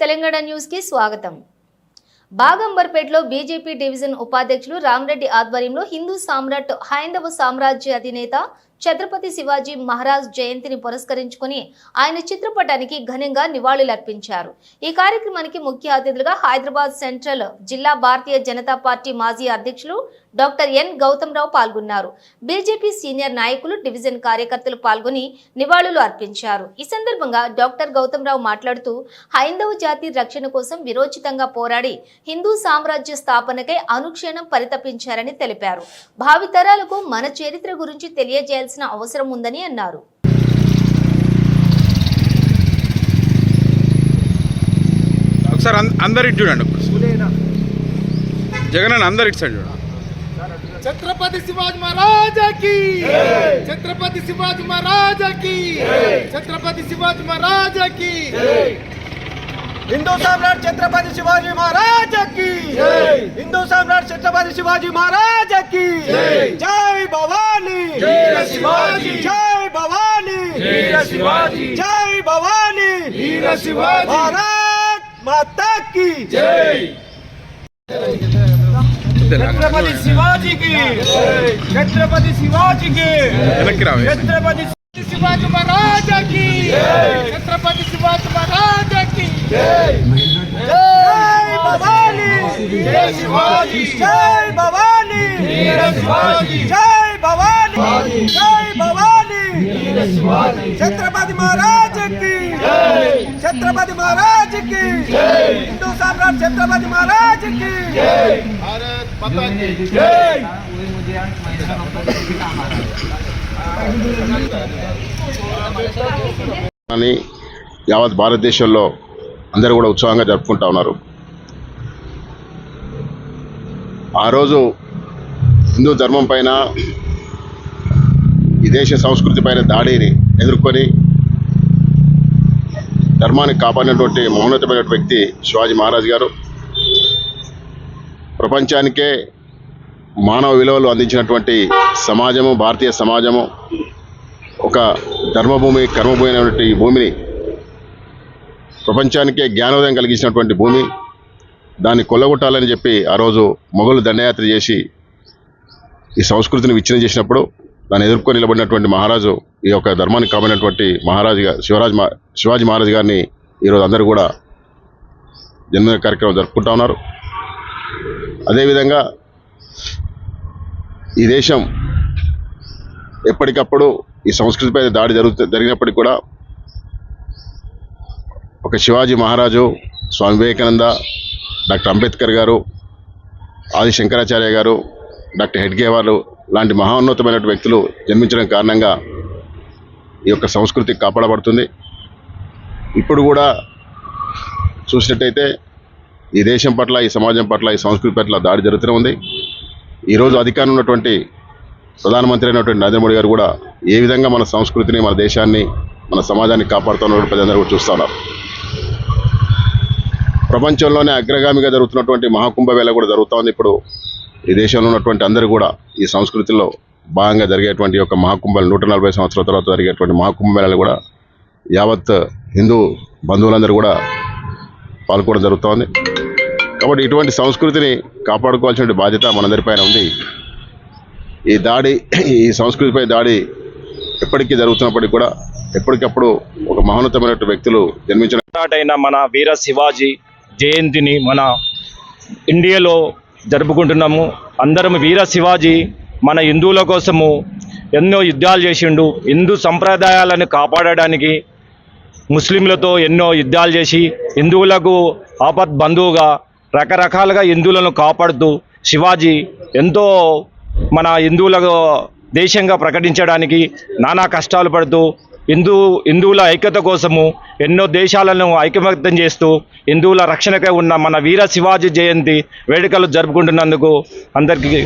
తెలంగాణ న్యూస్కి స్వాగతం. బాగంబర్పేటలో BJP division ఉపాధ్యక్షులు రామరెడ్డి ఆధ్వర్యంలో హిందూ సామ్రాట్ హైందవ సామ్రాజ్య అధినేత ఛత్రపతి శివాజీ మహారాజ్ జయంతిని పురస్కరించుకుని ఆయన చిత్రపటానికి ఘనంగా నివాళులర్పించారు. ఈ కార్యక్రమానికి ముఖ్య అతిథులుగా హైదరాబాద్ సెంట్రల్ జిల్లా భారతీయ జనతా పార్టీ మాజీ అధ్యక్షులు డాక్టర్ ఎన్ గౌతమ్రావు పాల్గొన్నారు. బీజేపీ సీనియర్ నాయకులు డివిజన్ కార్యకర్తలు పాల్గొని నివాళులు అర్పించారు. ఈ సందర్భంగా డాక్టర్ గౌతమ్రావు మాట్లాడుతూ హైందవ జాతి రక్షణ కోసం విరోచితంగా పోరాడి హిందూ సామ్రాజ్య స్థాపనకై అనుక్షణం పరితపించారని తెలిపారు. భావితరాలకు మన చరిత్ర గురించి చేయాల్సిన అవసరం ఉందని అన్నారు. జగన్ అందరు ఇటు చూడండి. ఛత్రపతి శివాజీ మహారాజాకి! ఛత్రపతి శివాజీ మహారాజాకి! ఛత్రపతి శివాజీ మహారాజాకి! హిందూ సామ్రాట్ ఛత్రపతి శివాజీ మహారాజాకి! హిందూ సామ్రాట్ ఛత్రపతి శివాజీ మహారాజాకి! జై! शिवाजी। जय भवानी। वीर शिवाजी। जय भवानी। वीर शिवाजी। भारत माता की। जय। छत्रपति शिवाजी की। छत्रपति शिवाजी की। छत्रपति शिवाजी महाराज की। छत्रपति शिवाजी महाराज की। जय। भवानी। जय शिवाजी। जय भवानी। जय भवानी। భవానీ ఛత్రపతి మహారాజకి ఛత్రపతి మహారాజకి హిందూ సామ్రాట్ ఛత్రపతి మహారాజకి అని యావత్ భారతదేశంలో అందరూ కూడా ఉత్సాహంగా జరుపుకుంటా ఉన్నారు. ఆ రోజు హిందూ ధర్మం పైన దేశ సంస్కృతి పైన దాడిని ఎదుర్కొని ధర్మాన్ని కాపాడినటువంటి మౌనతమైన వ్యక్తి శివాజీ మహారాజ్ గారు. ప్రపంచానికే మానవ విలువలు అందించినటువంటి సమాజము భారతీయ సమాజము ఒక ధర్మభూమి కర్మభూమి అనేటువంటి భూమిని ప్రపంచానికే జ్ఞానోదయం కలిగించినటువంటి భూమి దాన్ని కొల్లగొట్టాలని చెప్పి ఆ రోజు మొఘలు దండయాత్ర చేసి ఈ సంస్కృతిని విచ్ఛిన్నం చేసినప్పుడు దాన్ని ఎదుర్కొని నిలబడినటువంటి మహారాజు ఈ యొక్క ధర్మానికి కాపాడినటువంటి మహారాజు శివరాజ్ శివాజీ మహారాజ్ గారిని ఈరోజు అందరూ కూడా జన్మదిన కార్యక్రమం జరుపుకుంటా ఉన్నారు. అదేవిధంగా ఈ దేశం ఎప్పటికప్పుడు ఈ సంస్కృతిపై దాడి జరుగుతూ జరిగినప్పటికీ కూడా ఒక శివాజీ మహారాజు స్వామి వివేకానంద డాక్టర్ అంబేద్కర్ గారు ఆది శంకరాచార్య గారు డాక్టర్ హెడ్గే వారు లాంటి మహోన్నతమైన వ్యక్తులు జన్మించడం కారణంగా ఈ యొక్క సంస్కృతి కాపాడబడుతుంది. ఇప్పుడు కూడా చూసినట్టయితే ఈ దేశం పట్ల ఈ సమాజం పట్ల ఈ సంస్కృతి పట్ల దాడి జరుగుతూనే ఉంది. ఈరోజు అధికారం ఉన్నటువంటి ప్రధానమంత్రి అయినటువంటి నరేంద్ర మోడీ గారు కూడా ఏ విధంగా మన సంస్కృతిని మన దేశాన్ని మన సమాజాన్ని కాపాడుతున్న ప్రజలందరూ కూడా చూస్తూ ఉన్నారు. ప్రపంచంలోనే అగ్రగామిగా జరుగుతున్నటువంటి మహాకుంభవేళ కూడా జరుగుతూ ఉంది. ఇప్పుడు ఈ దేశంలో ఉన్నటువంటి అందరూ కూడా ఈ సంస్కృతిలో భాగంగా జరిగేటువంటి యొక్క మహాకుంభాలు నూట నలభై సంవత్సరాల తర్వాత జరిగేటువంటి మహాకుంభమేళాలు కూడా యావత్ హిందూ బంధువులందరూ కూడా పాల్గొనడం జరుగుతోంది. కాబట్టి ఇటువంటి సంస్కృతిని కాపాడుకోవాల్సిన బాధ్యత మనందరిపైన ఉంది. ఈ దాడి ఈ సంస్కృతిపై దాడి ఎప్పటికీ జరుగుతున్నప్పటికీ కూడా ఎప్పటికప్పుడు ఒక మహోన్నతమైన వ్యక్తులు జన్మించిన స్టార్ట్ అయిన మన వీర శివాజీ జయంతిని మన ఇండియాలో జరుపుకుంటున్నాము. అందరం వీర శివాజీ మన హిందువుల కోసము ఎన్నో యుద్ధాలు చేసిండు. హిందూ సంప్రదాయాలను కాపాడడానికి ముస్లింలతో ఎన్నో యుద్ధాలు చేసి హిందువులకు ఆపద్ బంధువుగా రకరకాలుగా హిందువులను కాపాడుతూ శివాజీ ఎంతో మన హిందువులకు దేశంగా ప్రకటించడానికి నానా కష్టాలు పడుతూ హిందూ హిందువుల ఐక్యత కోసము ఎన్నో దేశాలను ఐకమత్యం చేస్తూ హిందువుల రక్షణకై ఉన్న మన వీర శివాజీ జయంతి వేడుకలు జరుపుకుంటున్నందుకు అందరికీ